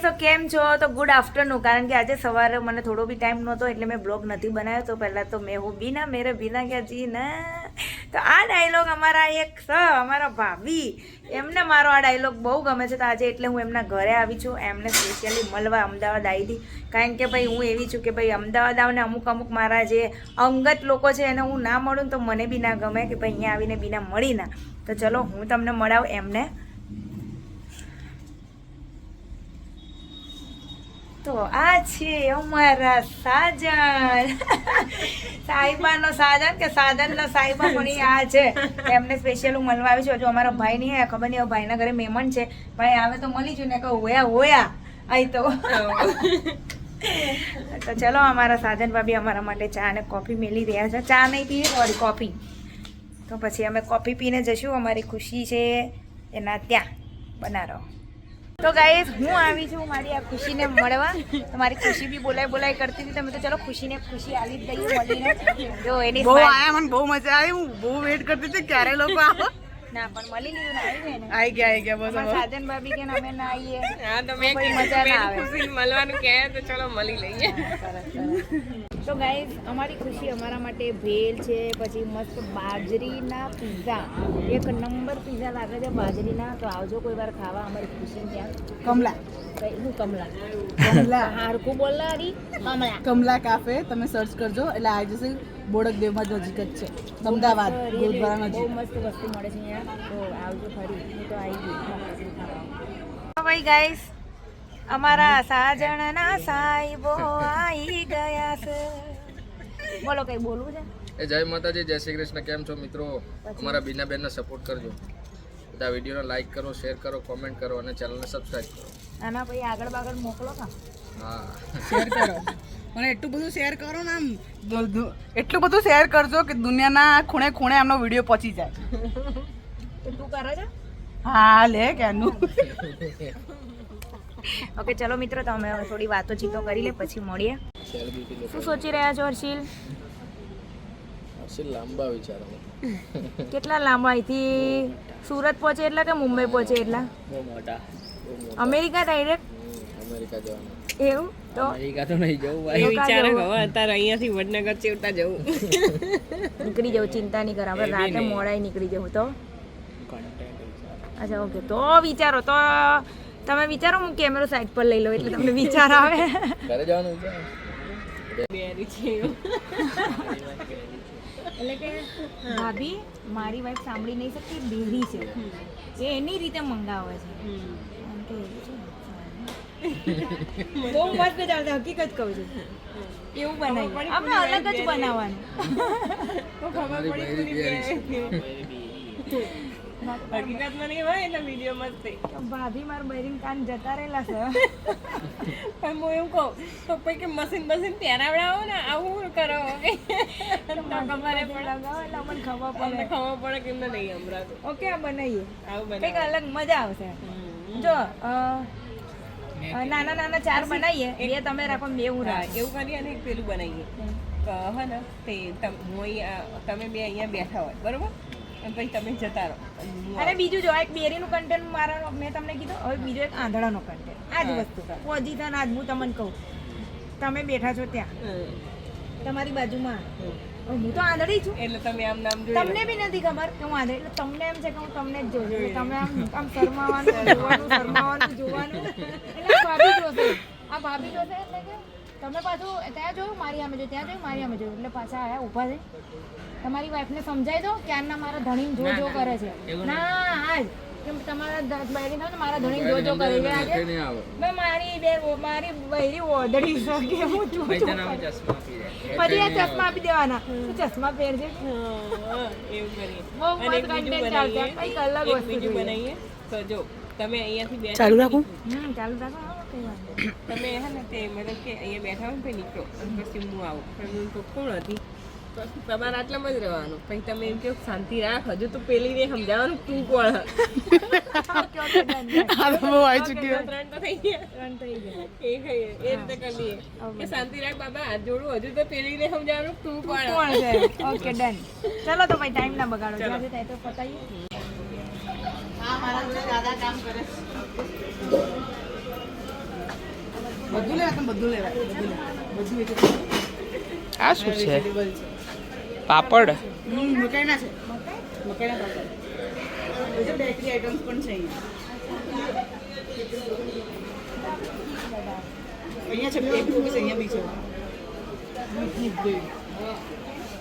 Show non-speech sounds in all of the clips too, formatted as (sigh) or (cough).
તો કેમ છો? તો ગુડ આફ્ટરનૂન કારણ કે આજે સવારે મને થોડો બી ટાઈમ નહોતો, એટલે મેં બ્લોગ નથી બનાવ્યો. તો પહેલાં તો મેં હું બીના મેરે બીના ક્યાં જી ના તો આ ડાયલોગ અમારા એક સ, અમારા ભાભી. એમને મારો આ ડાયલોગ બહુ ગમે છે. તો આજે એટલે હું એમના ઘરે આવી છું. એમને સ્પેશિયલી મળવા અમદાવાદ આવી હતી કારણ કે ભાઈ હું એવી છું કે ભાઈ અમદાવાદ આવને અમુક અમુક મારા જે અંગત લોકો છે એને હું ના મળું તો મને બી ના ગમે કે ભાઈ અહીંયા આવીને બીના મળી ના. તો ચલો હું તમને મળાવું એમને. તો આ છે અમારા સાજન. સાહિબાનો સાજન કે સાજનનો સાહિબા પણ આ છે. એમને સ્પેશિયલ હું મળવા આવી છું. હજુ અમારો ભાઈ નહીં આવ્યા. ખબર નહીં ભાઈના ઘરે મહેમાન છે. ભાઈ આવે તો મળી છું ને કહું હોયા હોયા અહીં તો. તો ચલો અમારા સાજન ભાભી અમારા માટે ચા અને કોફી મેલી રહ્યા છે. ચા નહીં પીએ, સોરી, કોફી. તો પછી અમે કોફી પીને જશું. અમારી ખુશી છે. એના ત્યાં. બનારો. તો ગાઈસ હું આવી છું મારી આ ખુશીને મળવા. તો મારી ખુશી બી બોલાય બોલાય કરતી હતી. તમે તો ચલો ખુશીને ખુશી આવી જ દઈએ મળીને. જો એની બહુ આયા મને બહુ મજા આવી. હું બહુ વેટ કરતી હતી ક્યારે લોકો આવો? ના પણ મળી લીધું ને આવી ગઈ ને. આવી ગયા આવી ગયા બસ સાજન ભાભી કે ને અમે ના આવીએ હા તો મેં કોઈ કીધું મજા ના આવે. ખુશી મળવાનું કહે તો ચલો મળી લઈએ. તો ગાઈઝ અમારી ખુશી અમારા માટે ભેલ છે પછી મસ્ત બાજરીના પીઝા એક નંબર પીઝા લાગે છે બાજરીના. તો આવજો કોઈ વાર ખાવા અમારી ખુશી ત્યાં. કમલા. હું કમલા. કમલા. હારકું બોલલા કમલા. કમલા કાફે તમે સર્ચ કરજો. એટલે આવી જશે બોડક દેવમાં જ નજીક જ છે. અમદાવાદ ગુરુદ્વારા બહુ મસ્ત વસ્તુ મળે છે અહીંયા. તો આવજો ફરી. હું તો આવી ગઈ. ભાઈ ગાઈસ અમારા સાજણના સાહેબો આવી ગયા. છે બોલો કઈ બોલવું છે? એ જય માતાજી જય શ્રી કૃષ્ણ. કેમ છો મિત્રો? અમારા બીના બેનને સપોર્ટ કરજો. બધા વિડીયોને લાઈક કરો શેર કરો કોમેન્ટ કરો અને ચેનલને સબસ્ક્રાઇબ કરો. આના પછી આગળ બાગળ મોકલો કા હા. શેર કરો. મને એટલું બધું શેર કરો ને આમ એટલું બધું શેર કરજો કે દુનિયાના ખૂણે ખૂણે આમનો વીડિયો પહોંચી જાય. તું કરે છે? હા લે કેનું ઓકે (laughs) ચલો મિત્રો તમે થોડી વાતો ચીતો કરી લે પછી મળીએ. શું સોચી રહ્યા છો હર્ષિલ? હર્ષિલ લાંબા વિચારો કેટલા લાંબા? અહીંથી સુરત પહોંચે એટલા કે મુંબઈ પહોંચે એટલા? બહુ મોટા અમેરિકા ડાયરેક્ટ અમેરિકા જવાનું. એવું? તો? અમેરિકા તો નહીં જવું ભાઈ. વિચારે હવે અત્યારે અહીંયાથી વડનગર ચેવતા જવું. નીકળી જાઉં ચિંતા નહીં કર આપણે રાતે મોડાઈ નીકળી જવું તો? અચ્છા ઓકે તો વિચારો તો તમે વિચારો હું કેમેરો સાઈડ પર લઈ લઉં એટલે તમને વિચાર આવે. ઘરે જવાનું વિચાર. છે એટલે કે ભાભી મારી વાત સાંભળી નહીં શકતી બેરી છે. એ એની રીતે મંગાવે છે. કે. બહુ મસ્ત ચાલશે હકીકત કહું છું. એવું બનાવ્યું. આપણે અલગ જ બનાવવાનું. ખબર પડી હકીકતમાં નહીં હોય એટલે. ભાભી મારા બહેરીન કાન જતા રહેલા છે. પણ હું એવું કહું તો પછી કે મશીન મશીન પહેરાવડાવો ને આવું કરો? કે તો ખબર પડે? લગાવો એટલે અમને ખબર પડે. ખબર પડે કે એમને નહીં સંભળાતું. ઓકે આ બનાવીએ. આવું કંઈક અલગ મજા આવશે. જો નાના નાના ચાર બનાવીએ. બે તમે રાખો બે હું હા, એવું કરીએ અને પેલું બનાવીએ. હે ને તે તમે બે અહીંયા બેઠા હોય બરોબર? પછી તમે જતા રહો. અને બીજું જો એક બેરીનું કન્ટેન્ટ મારા મેં તમને કીધું. હવે બીજો એક આંધળાનો કન્ટેન્ટ આ જ વસ્તુ પોઝિશન આજ હું તમને કહું. તમે બેઠા છો ત્યાં. તમારી બાજુમાં. હું તો આંધળી છું. એટલે તમે આમ નામ જોઈ તમને બી નથી ખબર કે હું આંધળી. એટલે તમને એમ છે કે હું તમને જ જોઉં તમે આમ આમ શરમાવાનું જોવાનું શરમાવાનું જોવાનું. (laughs) એટલે ભાભી જોશે. આ ભાભી જોશે એટલે કે તમે પાછું ત્યાં જોયું મારી અમે જોયું ત્યાં જોયું મારી અમે જોયું. એટલે પાછા આયા ઊભા થઈ તમારી વાઈફને સમજાવી દો ક્યારના મારા ધણીને જો જો કરે છે. ના આજ. કેમ તમારા બૈરી ને મારા ધણીને જો જો કરે છે. આજે મેં મારી બે મારી બહેરી ઓદડી શકે હું જો જો પછી આ ચશ્મા આપી દેવાના. શું ચશ્મા પહેરજે? એવું કરીએ. બહુ મસ્ત content ચાલશે. કંઈક અલગ વસ્તુ બનાવીએ. તો જો તમે અહીંયાથી બે ચાલુ રાખું. હમ ચાલુ રાખો. તમે હે ને તે મતલબ કે અહીંયા બેઠા હોય ને પછી નીકળો. પછી હું આવું. પણ હું તો કોણ હતી પછી તમારે આટલામાં જ રહેવાનું. પછી તમે એમ કહો શાંતિ રાખ. હજુ તો પેલી ને સમજાવવાનું તું કોણ હ? Okay, okay, done, done. આ તો બહુ આવી ચૂક્યું. ત્રણ તો થઈ ગયા. Done થઈ ગયું. એ કહીએ એ રીતે કરીએ કે શાંતિ રાખ બાબા હાથ જોડું. હજુ તો પેલી ને સમજાવવાનું તું કોણ કોણ છે? Okay done. ચલો તો ભાઈ ટાઈમ ના બગાડો. જ્યાં થાય તો પતાઈએ. બધું તમે બધું લેવા બધું બધું આ શું છે? પાપડ? મકાઈના છે. મકાઈના પાપડ. બેકરી પણ છે અહીંયા. અહીંયા છે અહીંયા બી છે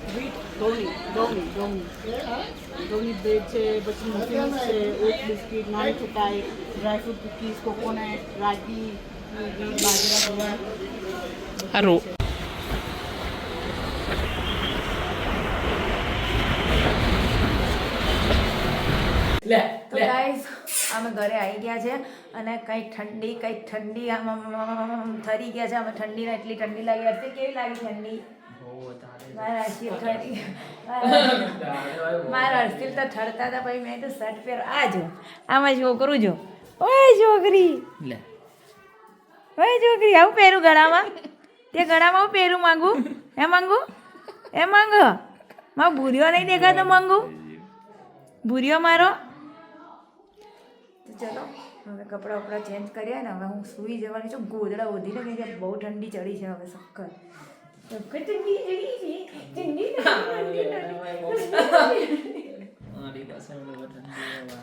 વીટ ઘઉંની ઘઉંની ઘઉંની ઘઉંની બ્રેડ છે પછી મફિન્સ છે oat biscuit nankhatai dry fruit cookies coconut ragi bajra તો ગાઈઝ અમે ઘરે આવી ગયા છે અને કંઈક ઠંડી કંઈક ઠંડી આમ થરી ગયા છે. અમે ઠંડીને એટલી ઠંડી લાગી. હશે કેવી લાગી ઠંડી? મારા હર્ષિલ ઠરી મારા હર્ષિલ તો ઠરતા હતા ભાઈ મેં તો શર્ટ પહેર. આ જો આમાં છોકરું જો. ઓય છોકરી. ઓય છોકરી આવું પહેરું ગળામાં? તે ગળામાં હું પહેરું માંગુ? એ માંગુ? એ માંગ? મારો ભૂર્યો નહીં દેખાતો માંગુ? ભૂર્યો મારો? તો ચલો હવે કપડાં વપડા ચેન્જ કર્યા ને હવે હું સૂઈ જવાની છું. ગોદડા ઓધીને કે બહુ ઠંડી ચડી છે હવે સખત. સખત (laughs)